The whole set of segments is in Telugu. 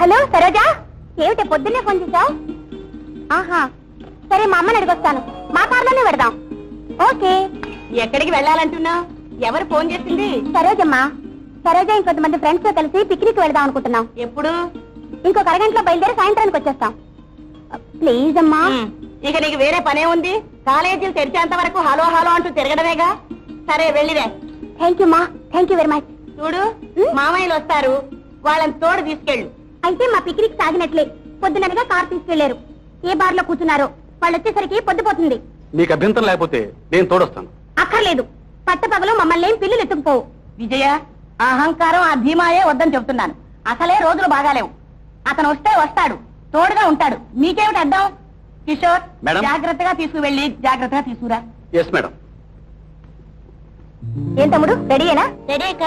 హలో సరోజా? ఏమిటి పొద్దున్నే ఫోన్ చేశావు? ఆహా సరే మా అమ్మని అడిగొస్తాను. మా కార్లోనే పెడదాం. ఓకే. ఎక్కడికి వెళ్ళాలంటున్నావు ఎవరు ఫోన్ చేసింది? సరోజమ్మా సరోజ ఇంకొంతమంది ఫ్రెండ్స్తో కలిసి పిక్నిక్ వెళ్దాం అనుకుంటున్నాం. ఎప్పుడు? ఇంకొక అరగంటలో బయలుదేరి సాయంత్రానికి వచ్చేస్తాం. ప్లీజ్ అమ్మా. ఇక నీకు వేరే పనే ఉంది. కాలేజీలు తెరిచేంత వరకు హలో హలో అంటూ తిరగడమేగా? సరే వెళ్ళిరే థ్యాంక్ యూ మా థ్యాంక్ యూ వెరీ మచ్ చూడు మామయ్యలు వస్తారు. వాళ్ళని తోడు తీసుకెళ్ళు. అయితే మా పిక్నిక్ సాగినట్లే. పొద్దుననగా కార్ తీసుకెళ్ళారు. ఏ బార్లో కూర్చున్నారో వాళ్ళు వచ్చేసరికి పొద్దుపోతుంది మీకు అభ్యంతరం లేకపోతే నేను తోడొస్తాను. అక్కర్లేదు. పట్టపగలు మమ్మల్ని ఏం పిల్లులు ఎత్తుకుపోవు. విజయ ఆ అహంకారం ఆ ధీమాయే వద్దని చెప్తున్నాను అసలే రోజులు బాగాలేవు. అతను వస్తే వస్తాడు. తోడుగా ఉంటాడు. మీకేమిటి అర్థం? కిషోర్ మేడం. జాగ్రత్తగా తీసుకువెళ్ళి జాగ్రత్తగా తీసుకురా. Yes madam. ఏం తమ్ముడు? రెడీయేనా? రెడీ అక్క.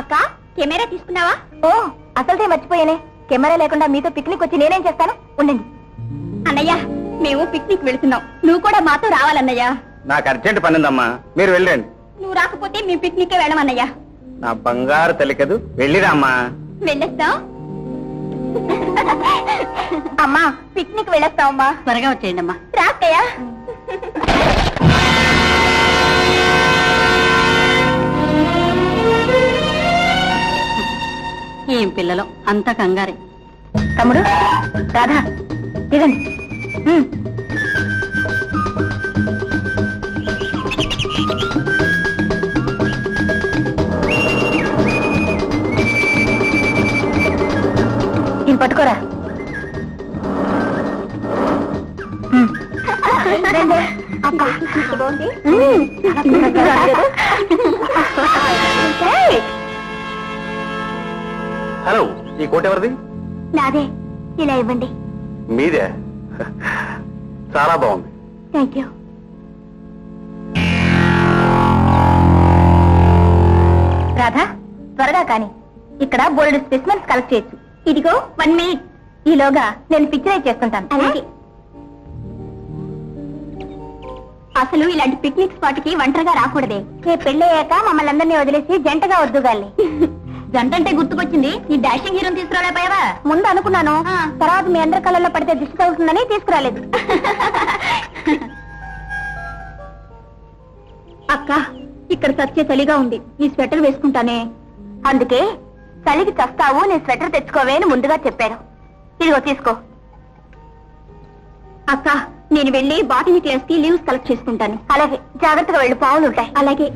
అక్క కెమెరా తీసుకున్నావా? ఓ అసలుదే మర్చిపోయానే. కెమెరా లేకుండా మీతో పిక్నిక్ వచ్చి నేనేం చేస్తాను? ఉండండి. అన్నయ్య మేము పిక్నిక్ వెళుతున్నాం. నువ్వు కూడా మాతో రావాలన్నయ్య. నాకు అర్జెంట్ పని ఉందమ్మా మీరు వెళ్ళండి. నువ్వు రాకపోతే మేము పిక్నిక్ వెళ్ళమన్నయ్య నా బంగారు తల్లి కదూ. వెళ్ళిరామ్మా. వెళ్ళొస్తాం. అమ్మా పిక్నిక్ వెళ్ళొస్తాం అమ్మా. త్వరగా వచ్చేయండి అమ్మా రాక్కయ్యా ఏం పిల్లలు అంత కంగారే తమ్ముడు రాధా ఉమ్. ఇది పట్టుకోరా. అక్క, బాగుంది? కోట ఎవరిది? నాదే. ఇలా ఇవ్వండి. మీదే? చాలా బాగుంది. Thank you. రాధా త్వరగా కానీ. ఇక్కడ బోల్డ్ స్పెసిమెన్స్ కలెక్ట్ చేయొచ్చు. ఇదిగో వన్ మినిట్ ఈలోగా నేను పిక్చరైజ్ చేస్తుంటాను. అలాగే. అసలు ఇలాంటి పిక్నిక్ స్పాట్కి ఒంటరిగా రాకూడదే. రేపు పెళ్ళయ్యాక మమ్మల్ని అందరినీ వదిలేసి జంటగా వద్దుగాలి జంట అంటే గుర్తుకొచ్చింది ఈ డాషింగ్ హీరోని తీసుకురాలేపోయావా ముందు అనుకున్నాను. తర్వాత మీ అందరి కళ్ళల్లో పడితే దిష్టి తగులుతుందని తీసుకురాలేదు. అక్క ఇక్కడ సత్య చలిగా ఉంది. ఈ స్వెటర్ వేసుకుంటానే. అందుకే చలికి చస్తావు నీ స్వెటర్ తెచ్చుకోవే అని ముందుగా చెప్పాను. ఇదిగో తీసుకో. అక్క నేను వెళ్ళి బాటనీ క్లాస్కి లీవ్స్ కలెక్ట్ చేసుకుంటాను. అలాగే. జాగ్రత్తగా వెళ్ళి పావులు ఉంటాయి. అలాగే.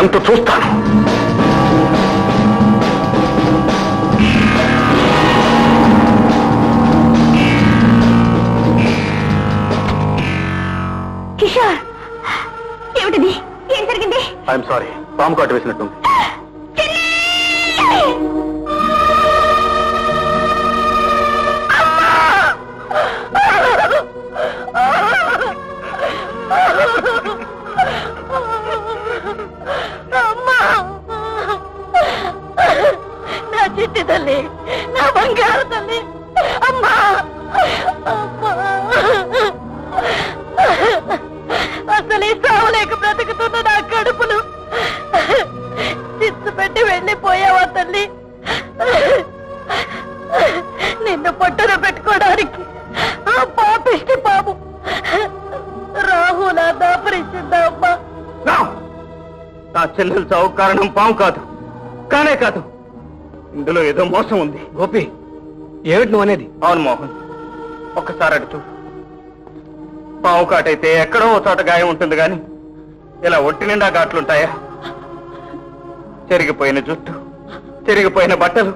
అంత చూస్తాను? కిషోర్! ఏమిటిది? ఏం జరిగింది? ఐఎమ్ సారీ పాము కాటు వేసినట్టుంది. అసలు ఈ సావలేక బ్రతుకుతున్న నా కడుపులు. చిచ్చు పెట్టి వెళ్ళిపోయావా తల్లి? నిన్ను పొట్టున పెట్టుకోవడానికి ఆ పాపిష్టి పాము రాహుల దాపరిచిందా అమ్మా. నా! నా చెల్లెలు చావు కారణం పాము కాదు కానే కాదు. ఇందులో ఏదో మోసం ఉంది. గోపి ఏమిటి నువ్వు అనేది? అవును మోహన్ ఒక్కసారి అటు పాము కాటైతే ఎక్కడో ఓ చోట గాయం ఉంటుంది గాని ఇలా ఒంటి నిండా ఘాట్లుంటాయా? చెరిగిపోయిన జుట్టు చెరిగిపోయిన బట్టలు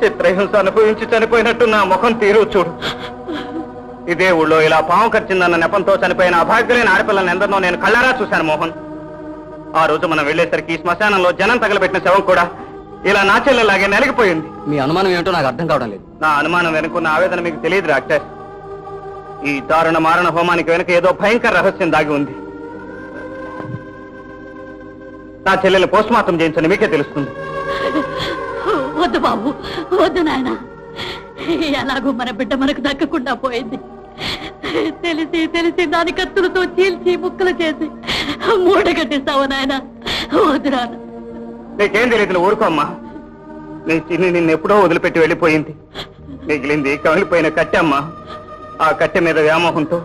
చిత్రహింస అనుభవించి చనిపోయినట్టు నా ముఖం తీరు చూడు. ఇదే ఊళ్ళో ఇలా పాము కరిచిందన్న నెపంతో చనిపోయిన అభాగ్యులైన ఆడపిల్లలను ఎందరినో నేను కళ్ళారా చూశాను మోహన్. ఆ రోజు మనం వెళ్ళేసరికి ఈ శ్మశానంలో జనం తగలబెట్టిన శవం కూడా ఇలా నా చెల్లెలాగే నలిగిపోయింది. మీ అనుమానం ఏమిటో నాకు అర్థం కావడం లేదు. నా అనుమానం వెనుకున్న ఆవేదన మీకు తెలియదు డాక్టర్. ఈ దారుణ మారణ హోమానికి వెనుక ఏదో భయంకర రహస్యం దాగి ఉంది. నా చెల్లెల్ని పోస్ట్ మార్టం చేయించని మీకే తెలుస్తుంది. వద్దు బాబు వద్దు నాయన. ఎలాగో మన బిడ్డ మనకు దక్కకుండా పోయింది. తెలిసి తెలిసి దాని కత్తులతో చీల్చి ముక్కలు చేసి మూట కట్టిస్తావు నాయన? వద్దు నాన్న నీకేం తెలియదు ఊరుకోమ్మా నీ చిన్ని నిన్ను ఎప్పుడో వదిలిపెట్టి వెళ్ళిపోయింది. మిగిలింది కమిలిపోయిన కట్టె అమ్మా. ఆ కట్టె మీద వ్యామోహంతో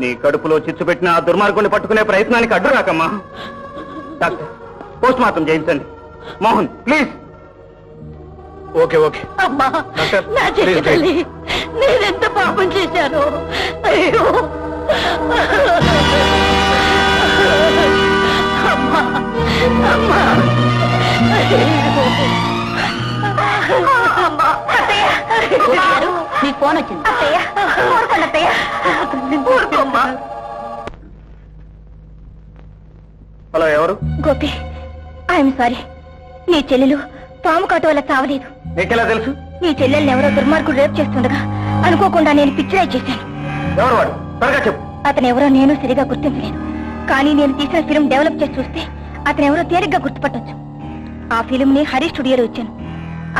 నీ కడుపులో చిచ్చు పెట్టిన ఆ దుర్మార్గుని పట్టుకునే ప్రయత్నానికి అడ్డు రాకమ్మా. డాక్టర్ పోస్ట్ మార్టం చేయించండి. మోహన్ ప్లీజ్. Okay okay. అమ్మా డాక్టర్, నా చెల్లి ప్లీజ్ తల్లి నేనెంత పాపం చేశాను. అయ్యో. అమ్మా అమ్మా. అయ్యో. నీ ఫోన్ వచ్చింది హలో ఎవరు? Gopi I'm sorry. నీ చెల్లెలు పాము కాటు వల్ల చావలేదు. నీకెలా తెలుసు? నీ చెల్లెల్ని ఎవరో దుర్మార్గుడు రేపు చేస్తుండగా అనుకోకుండా నేను పిచ్చిరాయి చేశాను. ఎవరు వాడు? త్వరగా చెప్పు. అతను ఎవరో నేను సరిగా గుర్తించలేదు. కానీ నేను తీసిన ఫిలిం డెవలప్ చేసి చూస్తే అతను ఎవరో తేలిగ్గా గుర్తుపట్టొచ్చు. ఆ ఫిలిం ని హరి స్టూడియోలో ఇచ్చాను.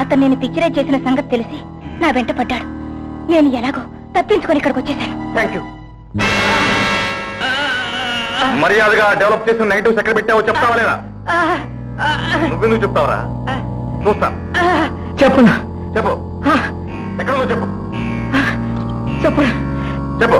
అతను నేను పిక్చరైజ్ చేసిన సంగతి తెలిసి నా వెంట పడ్డాడు. నేను ఎలాగో తప్పించుకొని ఇక్కడికి వచ్చేసాను థ్యాంక్ యూ మర్యాదగా డెవలప్ చేసిన నెగిటివ్స్ ఎక్కడ పెట్టావో చెప్తావా లేదా? నువ్వెందుకు చెప్తావరా? చూస్తా. చెప్పు. చెప్పు. ఎక్కడ ఉందో చెప్పు. చెప్పు. చెప్పు.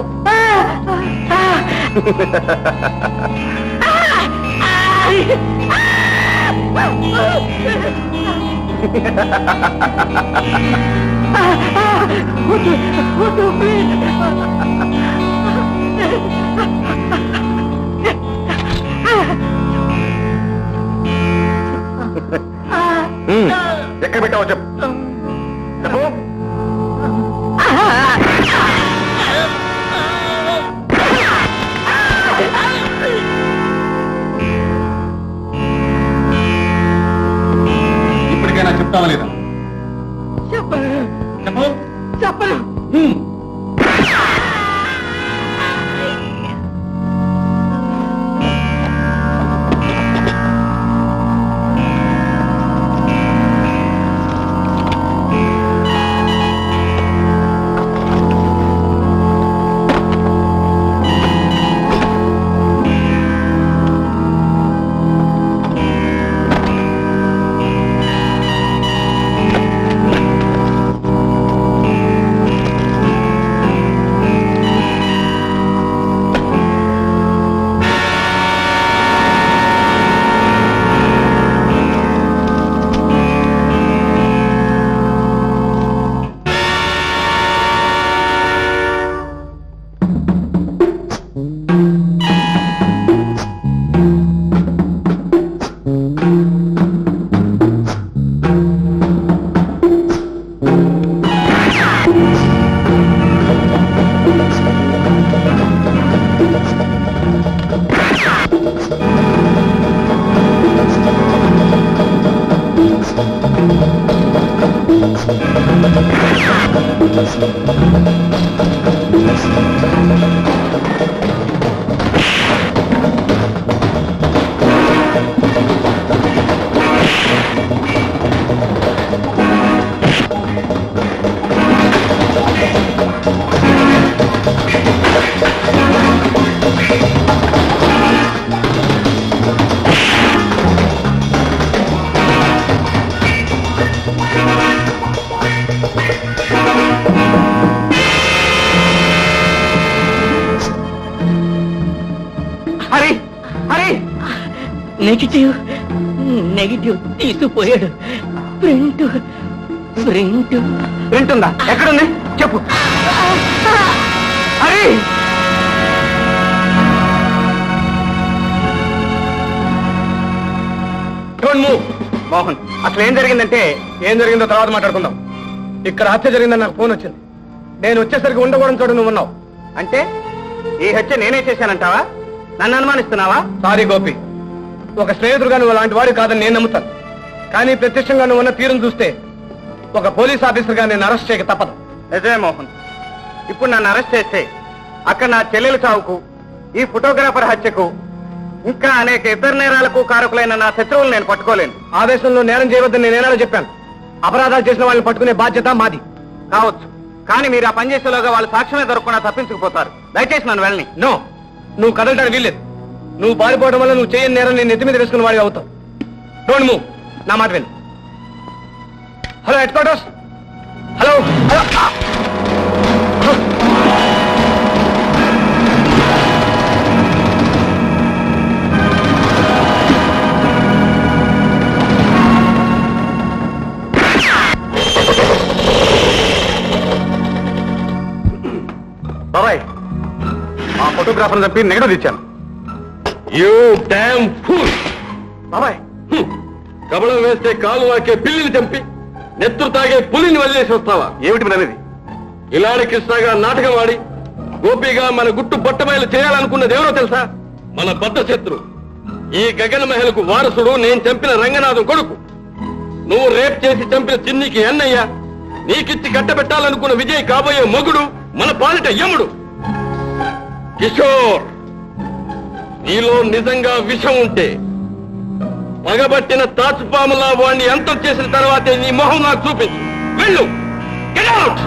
ఉమ్, ఎక్కడ పెట్టావో చెప్పు. చెప్పు. ఇప్పటికైనా చెప్తావా లేదా? 不是嗯 చెప్పను హరి నెగిటివ్ నెగిటివ్ తీసుకుపోయాడు ప్రింట్ ప్రింట్ వింటుందా? ఎక్కడుంది? చెప్పు. డోంట్ మూవ్ మోహన్ అసలు ఏం జరిగిందంటే ఏం జరిగిందో తర్వాత మాట్లాడుకుందాం. ఇక్కడ హత్య జరిగిందని నాకు ఫోన్ వచ్చింది. నేను వచ్చేసరికి ఉండకూడని చోట నువ్వు ఉన్నావు. అంటే ఈ హత్య నేనే చేశానంటావా? నన్ను అనుమానిస్తున్నావా? సారీ గోపి. ఒక స్నేహితుడుగా నువ్వు అలాంటి వాడు కాదని నేను నమ్ముతాను. కానీ ప్రత్యక్షంగా నువ్వు ఉన్న తీరును చూస్తే ఒక పోలీస్ ఆఫీసర్గా నేను అరెస్ట్ చేయక తప్పదు. నిజమే మోహన్. ఇప్పుడు నన్ను అరెస్ట్ చేస్తే అక్కడ నా చెల్లెలు చావుకు ఈ ఫోటోగ్రాఫర్ హత్యకు ఇంకా అనేక ఇతర నేరాలకు కారకులైన నా శత్రువులు నేను పట్టుకోలేను. ఆవేశంలో నేరం చేయవద్దని నేను ఏనాడో చెప్పాను. అపరాధాలు చేసిన వాళ్ళని పట్టుకునే బాధ్యత మాది. కావచ్చు. కానీ మీరు ఆ పని చేసేలోగా వాళ్ళు సాక్ష్యమే దొరకకుండా తప్పించుకుపోతారు. దయచేసి నన్ను వెళ్ళని. నో. నువ్వు కదలటానికి వీల్లేదు. నువ్వు పారిపోవడం వల్ల నువ్వు చేయని నేరం నేను ఎత్తిమీద మీద వేసుకున్న వాడివి అవుతావు. డోంట్ మూవ్ నా మాట విను. Hello headquarters hello hello బాబాయ్ ఆ ఫోటోగ్రాఫర్ చంపి నెగటివ్ ఇచ్చాను యూ డామ్ ఫూల్ బాబాయ్. కబళం వేస్తే కాలు వాకే పిల్లిని చంపి నెత్తురు తాగే పులిని వదిలేసి వస్తావా? ఏమిటి మీరు అనేది? ఇలాడి కృష్ణగా నాటకం ఆడి గోపిగా మన గుట్టు బొట్టబయలు చేయాలనుకున్నది ఎవరో తెలుసా? మన బద్ద శత్రు. ఈ గగన మహల్కు వారసుడు నేను చంపిన రంగనాథం కొడుకు. నువ్వు రేప్ చేసి చంపిన చిన్నికి అన్నయ్య నీకిచ్చి కట్టబెట్టాలనుకున్న విజయ్ కాబోయే మొగుడు మన పాలిట యముడు. కిషోర్. నీలో నిజంగా విషం ఉంటే పగబట్టిన తాచుపాములా వాణ్ణి ఎంత చేసిన తర్వాతే నీ మొహం నాకు చూపించు. వెళ్ళు. Get out